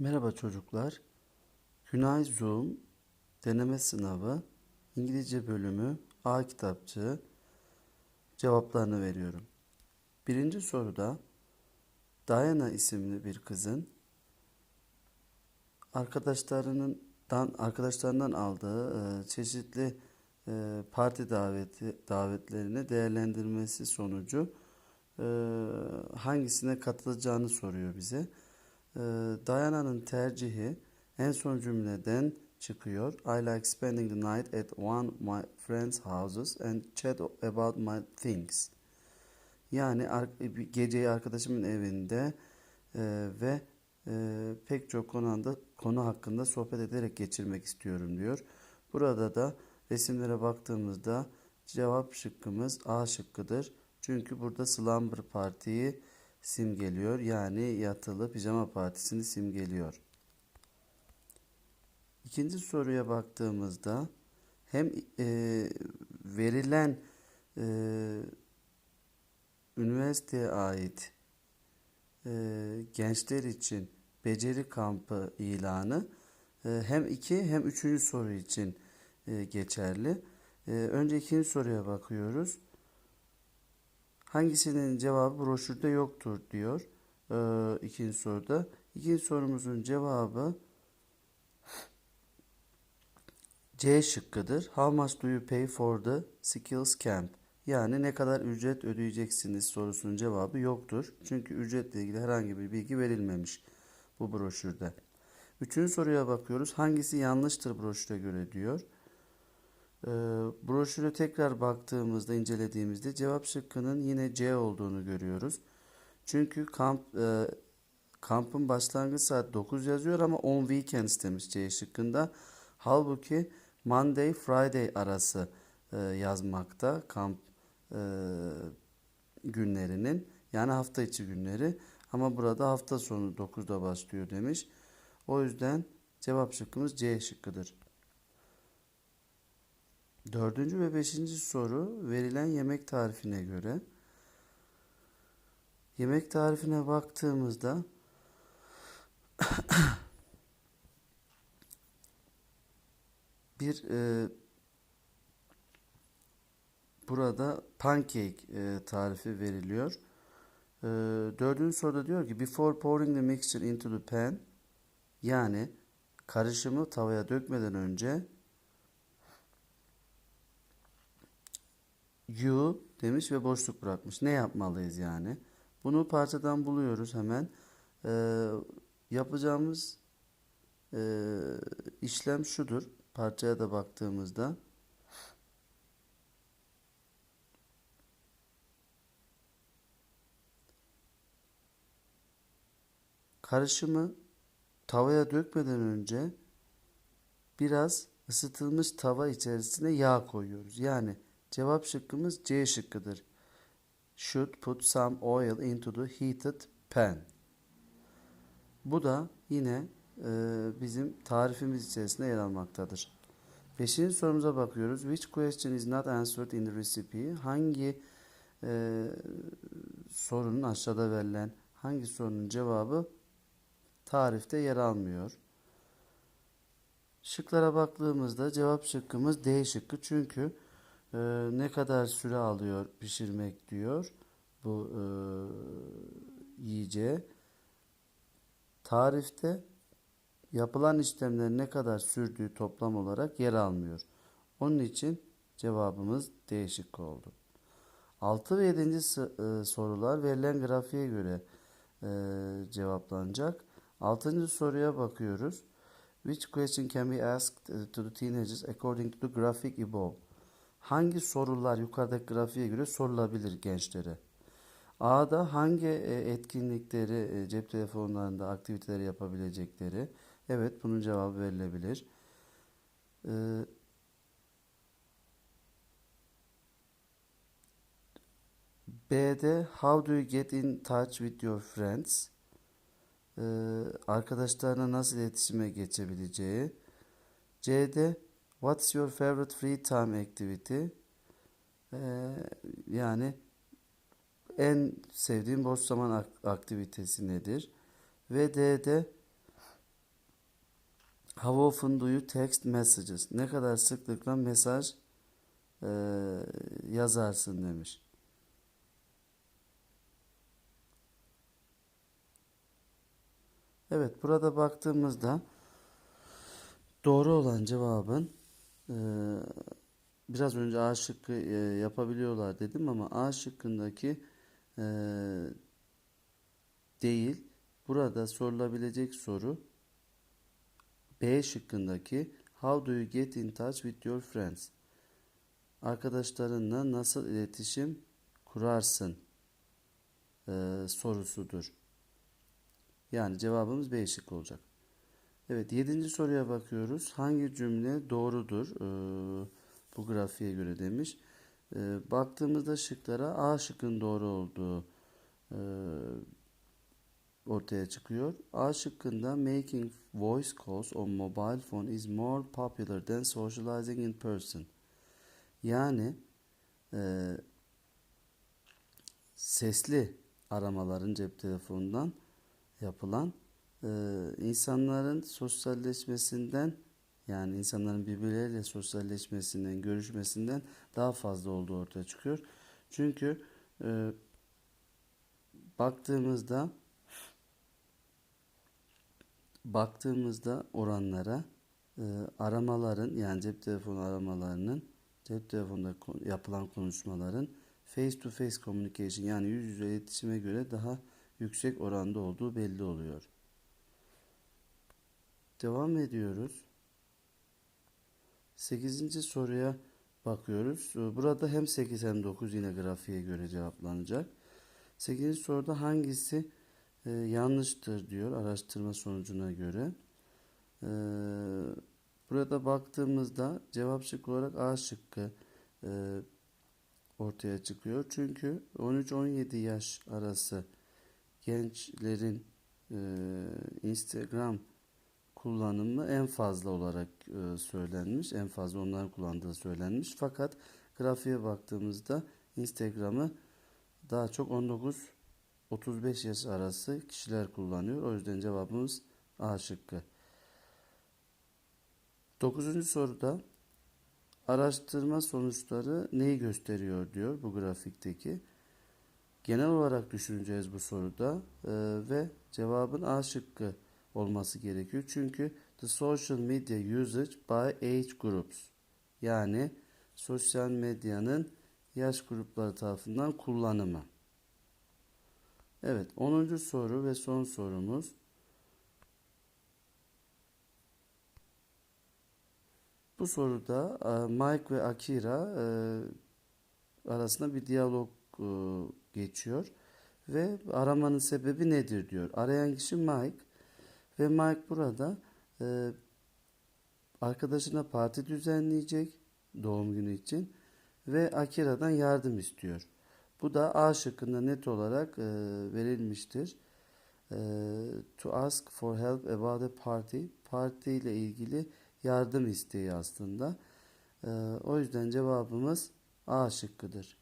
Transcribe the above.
Merhaba çocuklar. Günay Zoom deneme sınavı İngilizce bölümü A kitapçığı cevaplarını veriyorum. Birinci soruda Diana isimli bir kızın arkadaşlarından arkadaşlarından aldığı e, çeşitli e, parti daveti davetlerini değerlendirmesi sonucu e, hangisine katılacağını soruyor bize. Ee, Diana'nın tercihi en son cümleden çıkıyor. I like spending the night at one my friends' houses and chat about my things. Yani bir geceyi arkadaşımın evinde e, ve e, pek çok konu, anda, konu hakkında sohbet ederek geçirmek istiyorum diyor. Burada da resimlere baktığımızda cevap şıkkımız A şıkkıdır. Çünkü burada Slumber Party'yi simgeliyor. Yani yatılı pijama partisini simgeliyor. İkinci soruya baktığımızda hem e, verilen e, üniversiteye ait e, gençler için beceri kampı ilanı e, hem iki hem üçüncü soru için e, geçerli. E, önce ikinci soruya bakıyoruz. Hangisinin cevabı broşürde yoktur diyor e, ikinci soruda. İkinci sorumuzun cevabı C şıkkıdır. How much do you pay for the skills camp? Yani ne kadar ücret ödeyeceksiniz sorusunun cevabı yoktur. Çünkü ücretle ilgili herhangi bir bilgi verilmemiş bu broşürde. Üçüncü soruya bakıyoruz. Hangisi yanlıştır broşüre göre diyor. Ee, broşüre tekrar baktığımızda, incelediğimizde cevap şıkkının yine C olduğunu görüyoruz. Çünkü kamp e, kampın başlangıç saat 9 yazıyor ama on weekends demiş C şıkkında. Halbuki Monday Friday arası e, yazmakta kamp e, günlerinin yani hafta içi günleri ama burada hafta sonu 9'da başlıyor demiş. O yüzden cevap şıkkımız C şıkkıdır. Dördüncü ve beşinci soru verilen yemek tarifine göre. Yemek tarifine baktığımızda bir e, burada pancake e, tarifi veriliyor. E, dördüncü soruda diyor ki before pouring the mixture into the pan yani karışımı tavaya dökmeden önce you demiş ve boşluk bırakmış. Ne yapmalıyız yani? Bunu parçadan buluyoruz hemen. Ee, yapacağımız e, işlem şudur. Parçaya da baktığımızda karışımı tavaya dökmeden önce biraz ısıtılmış tava içerisine yağ koyuyoruz. Yani cevap şıkkımız C şıkkıdır. Should put some oil into the heated pan. Bu da yine e, bizim tarifimiz içerisinde yer almaktadır. Beşinci sorumuza bakıyoruz. Which question is not answered in the recipe? Hangi e, sorunun aşağıda verilen hangi sorunun cevabı tarifte yer almıyor? Şıklara baktığımızda cevap şıkkımız D şıkkı çünkü e, ne kadar süre alıyor pişirmek diyor bu e, yiyeceği. Tarifte yapılan işlemlerin ne kadar sürdüğü toplam olarak yer almıyor. Onun için cevabımız D şıkkı oldu. 6 ve 7. sorular verilen grafiğe göre e, cevaplanacak. 6. soruya bakıyoruz. Which question can be asked to the teenagers according to the graphic above? Hangi sorular yukarıdaki grafiğe göre sorulabilir gençlere? A'da hangi e, etkinlikleri e, cep telefonlarında aktiviteleri yapabilecekleri? Evet bunun cevabı verilebilir. Ee, B'de how do you get in touch with your friends? Arkadaşlarına nasıl iletişime geçebileceği. C'de what's your favorite free time activity? Ee, yani en sevdiğin boş zaman ak- aktivitesi nedir? Ve D'de How often do you text messages? Ne kadar sıklıkla mesaj e, yazarsın demiş. Evet, burada baktığımızda doğru olan cevabın e, biraz önce A şıkkı e, yapabiliyorlar dedim ama A şıkkındaki e, değil. Burada sorulabilecek soru B şıkkındaki How do you get in touch with your friends? Arkadaşlarınla nasıl iletişim kurarsın e, sorusudur. Yani cevabımız B şıkkı olacak. Evet, yedinci soruya bakıyoruz. Hangi cümle doğrudur? Ee, bu grafiğe göre demiş. Ee, baktığımızda şıklara A şıkkın doğru olduğu e, ortaya çıkıyor. A şıkkında making voice calls on mobile phone is more popular than socializing in person. Yani e, sesli aramaların cep telefonundan yapılan e, insanların sosyalleşmesinden yani insanların birbirleriyle sosyalleşmesinden, görüşmesinden daha fazla olduğu ortaya çıkıyor. Çünkü e, baktığımızda baktığımızda oranlara e, aramaların yani cep telefonu aramalarının cep telefonunda ko- yapılan konuşmaların face to face communication yani yüz yüze iletişime göre daha yüksek oranda olduğu belli oluyor. Devam ediyoruz. 8. soruya bakıyoruz. Burada hem 8 hem 9 yine grafiğe göre cevaplanacak. 8. soruda hangisi e, yanlıştır diyor araştırma sonucuna göre. E, burada baktığımızda cevap şıkkı olarak A şıkkı e, ortaya çıkıyor. Çünkü 13-17 yaş arası gençlerin e, Instagram kullanımı en fazla olarak e, söylenmiş. En fazla onların kullandığı söylenmiş. Fakat grafiğe baktığımızda Instagram'ı daha çok 19-35 yaş arası kişiler kullanıyor. O yüzden cevabımız A şıkkı. Dokuzuncu soruda araştırma sonuçları neyi gösteriyor diyor bu grafikteki. Genel olarak düşüneceğiz bu soruda e, ve cevabın A şıkkı olması gerekiyor. Çünkü the social media usage by age groups yani sosyal medyanın yaş grupları tarafından kullanımı. Evet 10. soru ve son sorumuz. Bu soruda e, Mike ve Akira e, arasında bir diyalog e, geçiyor ve aramanın sebebi nedir diyor. Arayan kişi Mike ve Mike burada e, arkadaşına parti düzenleyecek doğum günü için ve Akira'dan yardım istiyor. Bu da A şıkkında net olarak e, verilmiştir. E, to ask for help about a party. Parti ile ilgili yardım isteği aslında. E, o yüzden cevabımız A şıkkıdır.